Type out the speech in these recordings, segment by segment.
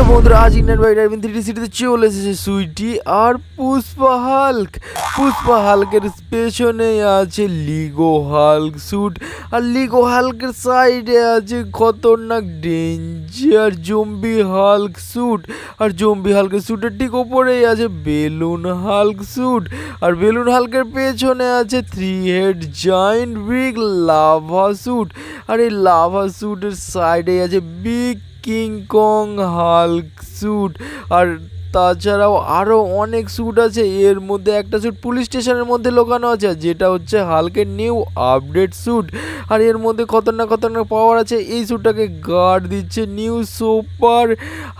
তো বন্ধুরা, আজ ইন্ডিয়ান বাইক ড্রাইভিং থ্রি সিটিতে চলে এসেছে সুইটি আর পুষ্পা হাল্ক। পুষ্পা হাল্কের পেছনে আছে লিগো হাল্ক স্যুট আর লিগো হাল্কের সাইডে আছে খতরনাক ডেঞ্জার জম্বি হাল্ক স্যুট আর জম্বি হাল্কের স্যুটের ঠিক ওপরেই আছে বেলুন হাল্ক স্যুট আর বেলুন হাল্কের পেছনে আছে three head giant big lava suit আর এই লাভা স্যুটের সাইডে আছে big King Kong Hulk suit আর তাছাড়াও আরও অনেক স্যুট আছে। এর মধ্যে একটা স্যুট পুলিশ স্টেশনের মধ্যে লোকানো আছে, যেটা হচ্ছে হালকের নিউ আপডেট স্যুট আর এর মধ্যে খতরনাক খতরনাক পাওয়ার আছে, এই স্যুটটাকে গার্ড দিচ্ছে নিউ সুপার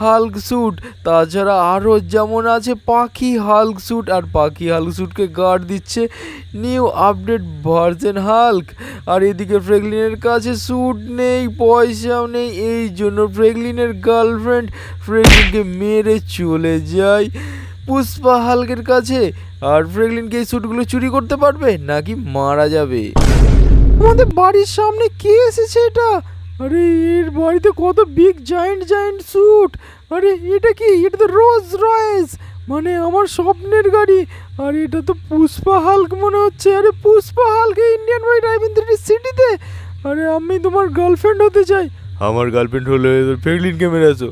হাল্ক স্যুট তাছাড়া আরও যেমন আছে পাখি হাল্ক স্যুট আর পাখি হাল্ক স্যুটকে গার্ড দিচ্ছে নিউ আপডেট ভার্সন হাল্ক আর এদিকে ফ্রেগলিনের কাছে স্যুট নেই, পয়সাও নেই, এই জন্য ফ্রেগলিনের গার্লফ্রেন্ড ফ্রেগলিনকে মেরে চলে যায় পুষ্পা হালকের কাছে। আর ফ্রেগলিনকে এই স্যুটগুলো চুরি করতে পারবে, নাকি মারা যাবে? আমাদের বাড়ির সামনে কে এসেছে এটা? আরে, এর বাড়িতে কত বিগ জায়েন্ট জায়েন্ট স্যুট আরে, এটা কি? এটা তো রোজ রয়েস মানে আমার স্বপ্নের গাড়ি! আর এটা তো পুষ্পা হাল্ক মনে হচ্ছে। আরে, Pushpa Hulk Indian bike driving সিটিতে আরে, আমি তোমার গার্লফ্রেন্ড হতে চাই। আমার গার্লফ্রেন্ড হলে ফ্রেগলিনকে মেরে আসো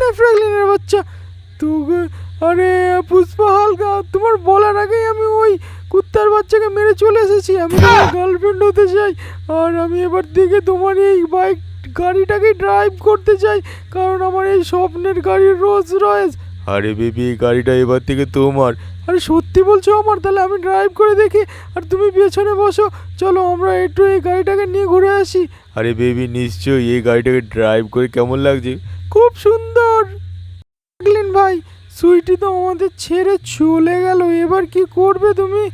না ফ্রেগলিনের বাচ্চা। তোকে আরে পুষ্পা হালকা তোমার বলার আগেই আমি ওই কুত্তার বাচ্চাকে মেরে চলে এসেছি। আমি তোমার গার্লফ্রেন্ড হতে চাই। আর আমি এবার থেকে তোমার এই বাইক গাড়িটাকে ড্রাইভ করতে চাই। কারণ আমার এই স্বপ্নের গাড়ি রোজ রয়েস। আরে বেবি এই গাড়িটা এবার থেকে তোমার। আরে সত্যি বলছো আমার? তাহলে আমি ড্রাইভ করে দেখি। আর তুমি পেছনে বসো। চলো আমরা একটু এই গাড়িটাকে নিয়ে ঘুরে আসি। আরে বেবি নিশ্চয়ই এই গাড়িটাকে ড্রাইভ করে কেমন লাগছে? খুব সুন্দর। থাকলেন ভাই সুইটি তো আমাদের ছেড়ে চলে গেল। এবার কি করবে তুমি?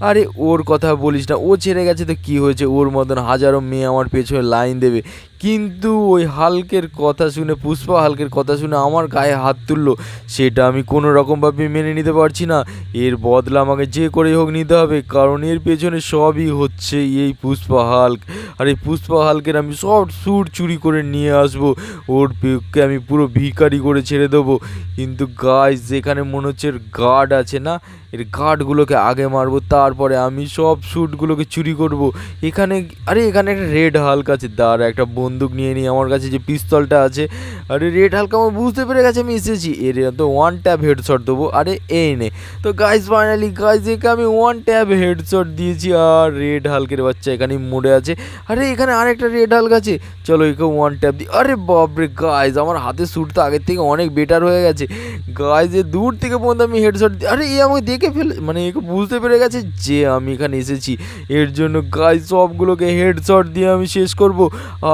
আরে ওর কথা বলিস না। ও ছেড়ে গেছে তো কি হয়েছে? ওর মতন হাজারো মেয়ে আমার পেছনে লাইন দেবে। কিন্তু ওই হালকের কথা শুনে, পুষ্পা হালকের কথা শুনে আমার গায়ে হাত তুললো। সেটা আমি কোনো রকমভাবে মেনে নিতে পারছি না। এর বদলা আমাকে যে করেই হোক নিতে হবে, কারণ এর পেছনে সবই হচ্ছে এই পুষ্পা হালক। আর এই পুষ্পা হালকের আমি সব স্যুট চুরি করে নিয়ে আসব। ওর পেকে আমি পুরো ভিখারি করে ছেড়ে দেবো। কিন্তু গাছ যেখানে মনে হচ্ছে গার্ড আছে না এর গার্ডগুলোকে আগে মারবো, তারপরে আমি সব স্যুটগুলোকে চুরি করব। এখানে, আরে এখানে একটা রেড হালকা আছে। দাঁড়া, একটা বন্দুক নিয়ে নিই। আমার কাছে যে পিস্তলটা আছে, আরে রেড হালকা আমার বুঝতে পেরে গেছে, আমি এসেছি। এর তো ওয়ান ট্যাপ হেডশট দেবো। আরে এই নে। তো গাইজ ফাইনালি গাইজ একে আমি ওয়ান ট্যাপ হেডশট দিয়েছি। আর রেড হালকের বাচ্চা এখানে মরে আছে। আরে এখানে আরেকটা রেড হাল্ক আছে। চলো একে ওয়ান ট্যাপ দিই। আরে বাপরে গাইজ আমার হাতে স্যুট তো আগের থেকে অনেক বেটার হয়ে গেছে। গাইজ দূর থেকে পর্যন্ত আমি হেডশট দিই আরে এ আমাকে দেখে ফেলে মানে একে বুঝতে পেরে গেছে যে আমি এখানে এসেছি। এর জন্য গাইজ সবগুলোকে হেডশট দিয়ে আমি শেষ করব।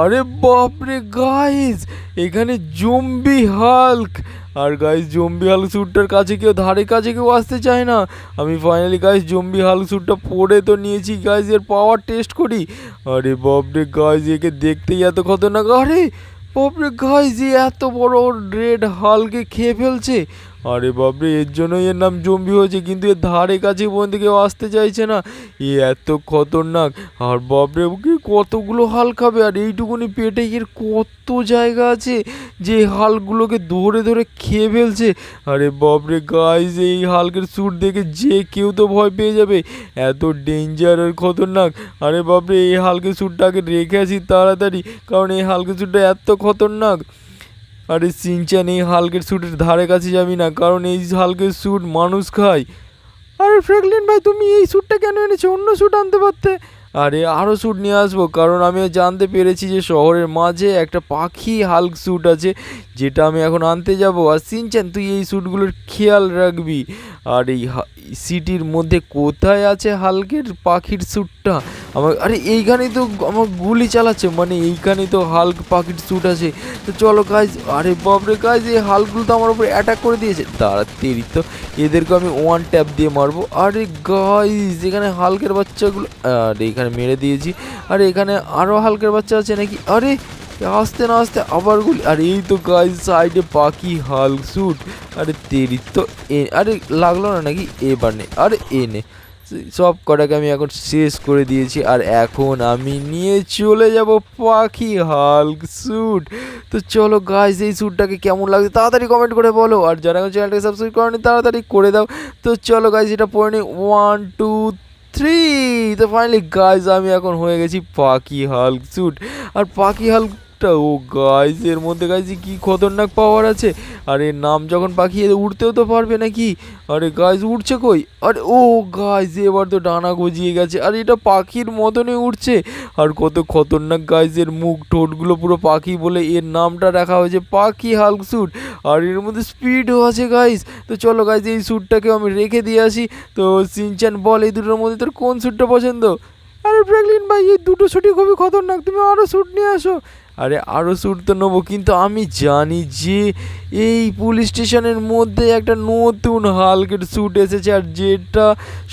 আরে বাপরে গাইজ এখানে জম্বি হাল্ক আর গাইজ জম্বি হাল্ক স্যুটটার কাছে কেউ, ধারে কাছে কেউ আসতে চায় না। আমি ফাইনালি গাইজ জম্বি হাল্ক স্যুটটা পরে তো নিয়েছি গাইজ এর পাওয়ার টেস্ট করি। আরে বাপরে গাইজ একে দেখতেই এত খতরনাক। আরে বাপরে গাইজ এ এত বড় রেড হালকে খেয়ে ফেলছে। আরে বাপরে, এর জন্যই এর নাম জম্বি হয়েছে, কিন্তু এর ধারে কাছে পর্যন্ত কেউ আসতে চাইছে না। এ এত খতরনাক। আর বাপরে কি কতগুলো হাল খাবে? আর এইটুকুনি পেটে এর কত জায়গা আছে যে হালগুলোকে ধরে ধরে খেয়ে ফেলছে? আরে বাপরে গাইজ এই হালকের স্যুট দেখে যে কেউ তো ভয় পেয়ে যাবে। এত ডেঞ্জার আর খতরনাক। আরে বাপরে, এই হালকের স্যুটটাকে রেখে আসি তাড়াতাড়ি, কারণ এই হালকের স্যুটটা এত খতরনাক। আরে সিনচান এই হালকের স্যুটের ধারে কাছে যাবি না, কারণ এই হালকের স্যুট মানুষ খায়। আরে ফ্র্যাঙ্কলিন ভাই, তুমি এই স্যুটটা কেন এনেছো? অন্য স্যুট আনতে পারতে। আরে আরও স্যুট নিয়ে আসব, কারণ আমি জানতে পেরেছি যে শহরের মাঝে একটা পাখি হাল্ক স্যুট আছে, যেটা আমি এখন আনতে যাব। আর সিনচান, তুই এই স্যুটগুলোর খেয়াল রাখবি। আর এই সিটির মধ্যে কোথায় আছে হালকের পাখির স্যুটটা আমার আরে এইখানেই তো আমার গুলি চালাচ্ছে মানে এইখানেই তো হাল্ক পাখির স্যুট আছে। তো চলো কাজ আরে বাপরে কাজ এই হালগুলো তো আমার উপরে অ্যাটাক করে দিয়েছে। দাঁড়া তেরি তো। এদেরকে আমি ওয়ান ট্যাপ দিয়ে মারবো। আরে গাইজ এখানে হালকের বাচ্চাগুলো আর এখানে মেরে দিয়েছি। আর এখানে আরও হালকার বাচ্চা আছে নাকি? আরে, আস্তে না আস্তে আবার গুলি। আর এই তো গাইজ সাইডে পাখি হাল্ক স্যুট আরে তেরি তো এ, আরে লাগল না নাকি? এবার নে। আরে এ নে। সব কটাকে আমি এখন শেষ করে দিয়েছি। আর এখন আমি নিয়ে চলে যাব পাখি হাল্ক স্যুট তো চলো গাইস এই স্যুটটাকে কেমন লাগছে তাড়াতাড়ি কমেন্ট করে বলো। আর যারা এখন চ্যানেলটাকে সাবস্ক্রাইব করেনি, তাড়াতাড়ি করে দাও। তো চলো গাইস এটা পড়ে নি ওয়ান টু থ্রি তো ফাইনালি গাইজ আমি এখন হয়ে গেছি পাখি হাল্ক স্যুট আর পাখি হাল্কটা ও গাইজ এর মধ্যে গাইজ কি খতরনাক পাওয়ার আছে? আর এর নাম যখন পাখি উঠতেও তো পারবে নাকি? আরে গাইজ উঠছে কই? আরে ও গাইজ এবার তো ডানা গজিয়ে গেছে। আর এটা পাখির মতনই উঠছে। আর কত খতরনাক গাইজের মুখ ঠোঁটগুলো পুরো পাখি বলে এর নামটা রাখা হয়েছে, পাখি হাল্ক স্যুট। আর এর মধ্যে স্পিডও আছে গাইজ তো চলো গাইজ এই স্যুটটাকে আমি রেখে দিয়ে আসি। তো সিনচান বল, এই দুটোর মধ্যে তোর কোন স্যুটটা পছন্দ? আরে ফ্র্যাঙ্কলিন ভাই, এই দুটো স্যুটই খুবই খতরনাক। তুমি আরও স্যুট নিয়ে আসো। আরে আরও স্যুট তো নেব, কিন্তু আমি জানি যে এই পুলিশ স্টেশনের মধ্যে একটা নতুন হালকের স্যুট এসেছে আর যেটা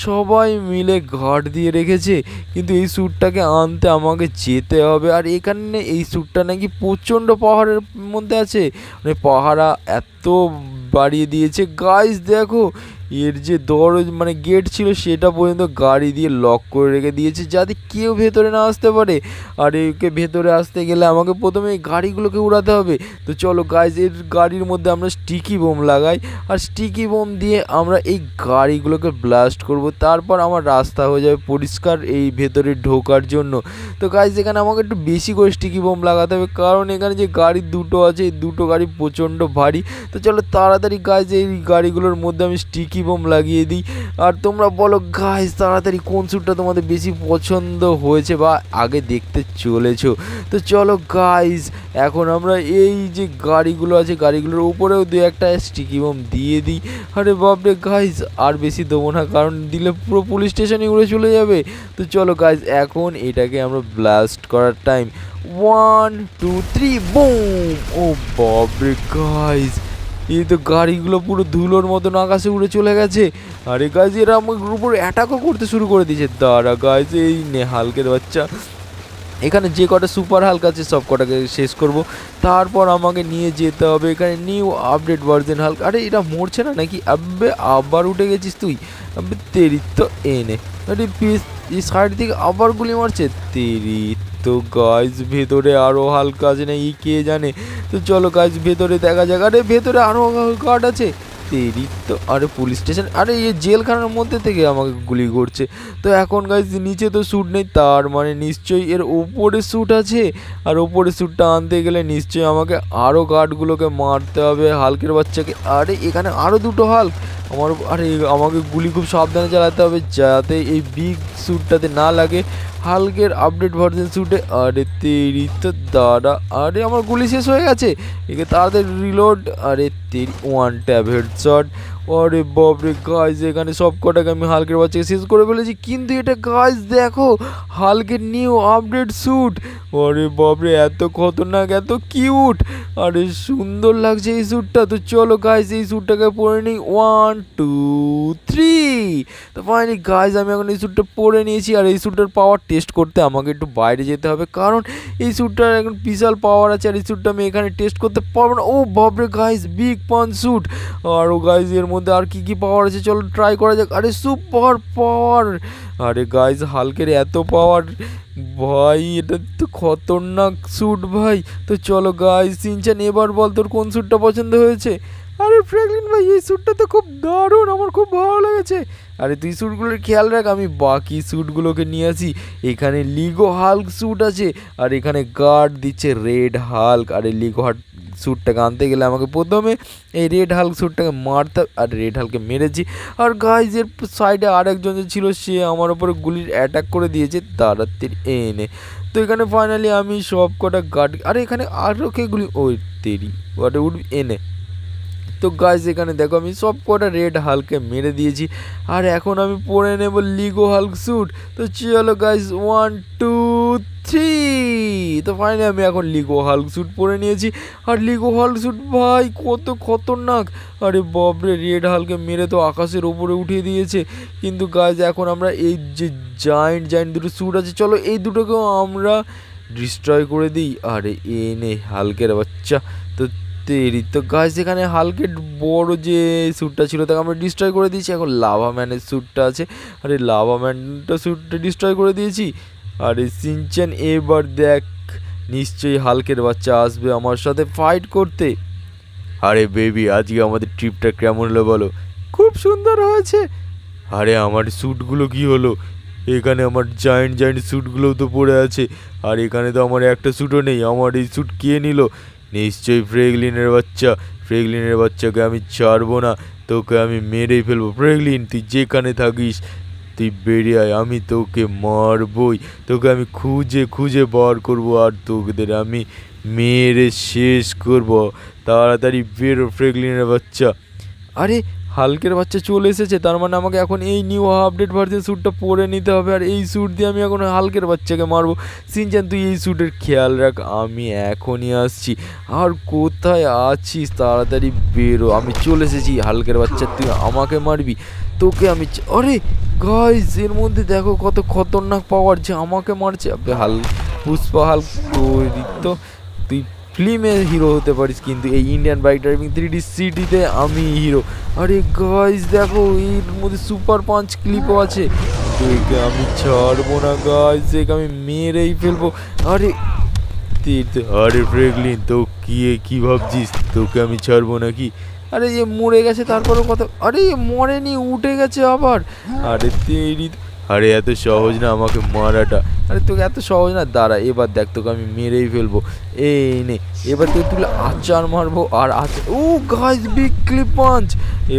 সবাই মিলে ঘাট দিয়ে রেখেছে। কিন্তু এই স্যুটটাকে আনতে আমাকে যেতে হবে। আর এখানে এই স্যুটটা নাকি প্রচণ্ড পাহাড়ের মধ্যে আছে। মানে পাহারা এত বাড়িয়ে দিয়েছে। গাইস দেখো এর যে দরজ মানে গেট ছিল সেটা পর্যন্ত গাড়ি দিয়ে লক করে রেখে দিয়েছে যাতে কেউ ভেতরে না আসতে পারে। আর একে ভেতরে আসতে গেলে আমাকে প্রথমে এই গাড়িগুলোকে উড়াতে হবে। তো চলো গাইজ এর গাড়ির মধ্যে আমরা স্টিকি বোম লাগাই। আর স্টিকি বোম দিয়ে আমরা এই গাড়িগুলোকে ব্লাস্ট করব। তারপর আমার রাস্তা হয়ে যাবে পরিষ্কার এই ভেতরে ঢোকার জন্য। তো গাইজ এখানে আমাকে একটু বেশি করে স্টিকি বোম লাগাতে হবে। কারণ এখানে যে গাড়ি দুটো আছে, এই দুটো গাড়ি প্রচণ্ড ভারী। তো চলো তাড়াতাড়ি গাইজ এই গাড়িগুলোর মধ্যে আমি স্টিকি বোম লাগিয়ে দিই। আর তোমরা বলো গাইজ তাড়াতাড়ি কোন স্যুটটা তোমাদের বেশি পছন্দ হয়েছে বা আগে দেখতে চলেছো? তো চলো গাইজ এখন আমরা এই যে গাড়িগুলো আছে, গাড়িগুলোর উপরেও দু একটা স্টিকি বোম দিয়ে দিই। আরে বাপরে গাইজ আর বেশি দেবো না, কারণ দিলে পুরো পুলিশ স্টেশনে উড়ে চলে যাবে। তো চলো গাইজ এখন এটাকে আমরা ব্লাস্ট করার time one two three boom ও বাপরে গাইজ এই তো গাড়িগুলো পুরো ধুলোর মতন আকাশে উড়ে চলে গেছে। আরে গাইজ এরা আমার উপর অ্যাটাকও করতে শুরু করে দিয়েছে। দাঁড়া গাইজ এই নে হালকের বাচ্চা। এখানে যে কটা সুপার হালকা আছে, সব কটাকে শেষ করব। তারপর আমাকে নিয়ে যেতে হবে এখানে নিউ আপডেট ভার্জন হালকা আরে এটা মরছে না নাকি? আবে আবার উঠে গেছিস তুই? আবে তেরি তো এনে আরে পিস এই সাইড থেকে আবার গুলি মারছে তেরি তো গাইজ ভেতরে আরও হালকা আছে না ই কে জানে তো চলো গাইজ ভেতরে দেখা যাক আরে ভেতরে আরও গার্ড আছে তেরি তো আরে পুলিশ স্টেশন আরে এই জেলখানার মধ্যে থেকে আমাকে গুলি করছে তো এখন গাইজ নিচে তো স্যুট নেই তার মানে নিশ্চয়ই এর ওপরে স্যুট আছে আর ওপরে স্যুটটা আনতে গেলে নিশ্চয়ই আমাকে আরও গার্ডগুলোকে মারতে হবে হালকের বাচ্চাকে আরে এখানে আরও দুটো হাল্ক আমার আরে, আমাকে গুলি খুব সাবধানে চালাতে হবে যাতে এই বিগ স্যুটটাতে না লাগে। হালকের আপডেট ভার্সন স্যুটে আরে, তেরি তো দাঁড়া আরে, আমার গুলি শেষ হয়ে গেছে। একে তাড়াতাড়ি রিলোড আরে, তেরি ওয়ান ট্যাব হেডশট আরে বাপরে গাইজ এখানে সব কটাকে আমি হালকের বাচ্চাকে শেষ করে ফেলেছি। কিন্তু এটা গাইজ দেখো, হালকের নিউ আপডেট স্যুট আরে বাপরে, এত খতরনাক, এত কিউট আরে সুন্দর লাগছে এই স্যুটটা তো চলো গাইজ এই স্যুটটাকে পরে নিই। ওয়ান টু থ্রি তো ফাইনালি গাইজ আমি এখন এই স্যুটটা পরে নিয়েছি। আর এই স্যুটটার পাওয়ার টেস্ট করতে আমাকে একটু বাইরে যেতে হবে। কারণ এই স্যুটটার এখন বিশাল পাওয়ার আছে। আর এই স্যুটটা আমি এখানে টেস্ট করতে পারব না। ও বাপরে গাইজ বিগ পান স্যুট আর ও গাইজ এর মধ্যে আর কি কি পাওয়ার আছে? চলো ট্রাই করা যাক আরে সুপার পাওয়ার আরে গাইজ হালকের এত পাওয়ার ভাই, এটা তো খতরনাক স্যুট ভাই। তো চলো গাইজ সিনচান, এবার বল তোর কোন স্যুটটা পছন্দ হয়েছে? আরে ফ্র্যাঙ্কলিন ভাই, এই স্যুটটা তো খুব দারুণ, আমার খুব ভালো লেগেছে। আরে তুই স্যুটগুলোর খেয়াল রাখ, আমি বাকি স্যুটগুলোকে নিয়ে আসি। এখানে লিগো হাল্ক স্যুট আছে, আর এখানে গার্ড দিচ্ছে রেড হাল্ক আর লিগো হাল্ক স্যুটটাকে আনতে গেলে আমাকে প্রথমে এই রেড হাল্ক স্যুটটাকে মারতে আর রেড হালকে মেরেছি। আর গাইজের সাইডে আরেকজন যে ছিল, সে আমার উপরে গুলির অ্যাটাক করে দিয়েছে তাড়াতাড়ি এনে। তো এখানে ফাইনালি আমি সব কটা গার্ড আরে এখানে আরও কে গুলি ওই তেরি ওটা উঠবি এনে। তো গাইজ এখানে দেখো, আমি সব কটা রেড হালকে মেরে দিয়েছি। আর এখন আমি পরে নেব লিগো হাল্ক স্যুট তো চলো গাইজ ওয়ান টু থ্রি তো ফাইনালি আমি এখন লিগো হাল্ক স্যুট পরে নিয়েছি। আর লিগো হাল্ক স্যুট ভাই, কত খতরনাক! আরে বাবরে রেড হালকে মেরে তো আকাশের ওপরে উঠিয়ে দিয়েছে। কিন্তু গাছ এখন আমরা এই যে জায়েন্ট জায়েন্ট দুটো স্যুট আছে, চলো এই দুটোকেও আমরা ডিস্ট্রয় করে দিই। আরে এ নে হালকের বাচ্চা। তো তেরি, তো গাছ এখানে হালকের বড় যে স্যুটটা ছিল, তাকে আমরা ডিস্ট্রয় করে দিয়েছি। এখন লাভা ম্যানের স্যুটটা আছে। আরে লাভা ম্যানটা স্যুটটা ডিস্ট্রয় করে দিয়েছি। আরে সিনচেন, এবার দেখ, নিশ্চয়ই হালকের বাচ্চা আসবে আমার সাথে ফাইট করতে। আরে বেবি আজকে আমাদের ট্রিপটা কেমন হলো বলো? খুব সুন্দর হয়েছে। আরে আমার স্যুটগুলো কি হলো? এখানে আমার জায়েন্ট জায়েন্ট স্যুটগুলোও তো পড়ে আছে। আর এখানে তো আমার একটা স্যুটও নেই, আমার এই স্যুট কে নিল? নিশ্চয়ই ফ্রেগলিনের বাচ্চা। ফ্রেগলিনের বাচ্চাকে আমি ছাড়বো না, তোকে আমি মেরেই ফেলব। ফ্রেগলিন, তুই যেখানে থাকিস তুই বেরিয়ে আয় আমি তোকে মারবই। তোকে আমি খুঁজে খুঁজে বার করব আর তোদের আমি মেরে শেষ করব। তাড়াতাড়ি বেরো ফ্রেগলিনের বাচ্চা। আরে, হালকের বাচ্চা চলে এসেছে, তার মানে আমাকে এখন এই নিউ আপডেট ভার্সন স্যুটটা পরে নিতে হবে। আর এই স্যুট দিয়ে আমি এখন হালকের বাচ্চাকে মারবো। সিনচান, তুই এই স্যুটের খেয়াল রাখ, আমি এখনই আসছি। আর কোথায় আছিস? তাড়াতাড়ি বেরো আমি চলে এসেছি, হালকের বাচ্চা, তুই আমাকে মারবি? তোকে আমি আরে গাইস এর মধ্যে দেখো কত খতরনাক পাওয়ার যে আমাকে মারছে। আবে হাল, পুষ্পা হাল তো তুই ফিল্মে হিরো হতে পারিস, কিন্তু এই Indian bike driving three D সিটিতে আমি হিরো আরে গাইস দেখো, এর মধ্যে সুপার পাঞ্চ ক্লিপও আছে। তোকে আমি ছাড়বো না গাইস একে আমি মেরেই ফেলব। আরে আরে ফ্রেগলিন, তো কি কি ভাবছিস? তোকে আমি ছাড়বো নাকি? আরে যে মরে গেছে তারপরে কত আরে মরেনি উঠে গেছে আবার। আরে তেরি আরে এত সহজ না আমাকে মারাটা। আরে তোকে এত সহজ না দাঁড়া এবার দেখ তোকে আমি মেরেই ফেলব। এই নে এবার তোকে তুলে আচার মারবো আর আচার ও গাছ ক্লিপ পাঞ্চ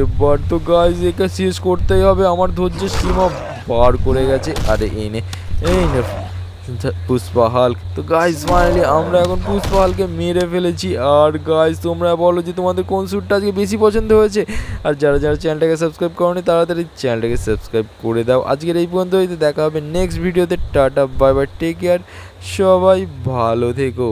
এবার তো গাছ একে শেষ করতেই হবে আমার ধৈর্যের সীমা পার করে গেছে। আরে এই নে এই নে। পুষ্পা হাল্ক তো গাইস ফাইনালি আমরা এখন পুষ্পাহালকে মেরে ফেলেছি। আর গাইস তোমরা বলো যে তোমাদের কোন স্যুটটা আজকে বেশি পছন্দ হয়েছে? আর যারা যারা চ্যানেলটাকে সাবস্ক্রাইব করনি, তাড়াতাড়ি চ্যানেলটাকে সাবস্ক্রাইব করে দাও। আজকের এই পর্যন্ত হইতে দেখা হবে নেক্সট ভিডিওতে tata bye bye take care সবাই ভালো থেকো।